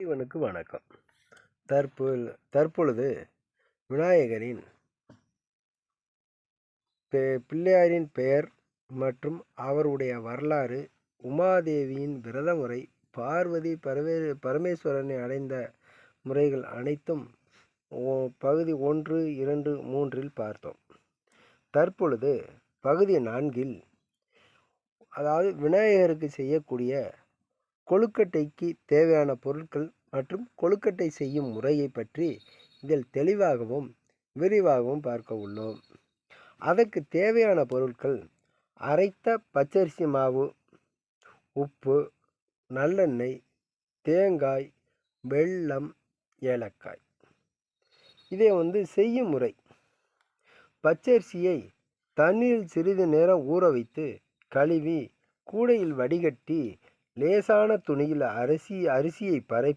இவனுக்கு வணக்கம். தற்பொழு தற்பொழுது விநாயகரின் பெ பிள்ளையாரின் பெயர் மற்றும் அவருடைய வரலாறு உமாதேவியின் விரத முறை பார்வதி பரவே பரமேஸ்வரனை அடைந்த முறைகள் அனைத்தும் பகுதி ஒன்று இரண்டு மூன்றில் பார்த்தோம். தற்பொழுது பகுதி நான்கில் அதாவது விநாயகருக்கு செய்யக்கூடிய கொழுக்கட்டைக்கு தேவையான பொருட்கள் மற்றும் கொழுக்கட்டை செய்யும் முறையை பற்றி இதில் தெளிவாகவும் விரிவாகவும் பார்க்க உள்ளோம். அதற்கு தேவையான பொருட்கள் அரைத்த பச்சரிசி மாவு உப்பு நல்லெண்ணெய் தேங்காய் வெல்லம் ஏலக்காய். இதை வந்து செய்யும் முறை. பச்சரிசியை தண்ணீரில் சிறிது நேரம் ஊற வைத்து கழுவி கூடையில் வடிகட்டி லேசான துணியில் அரிசி அரிசியை பரப்பி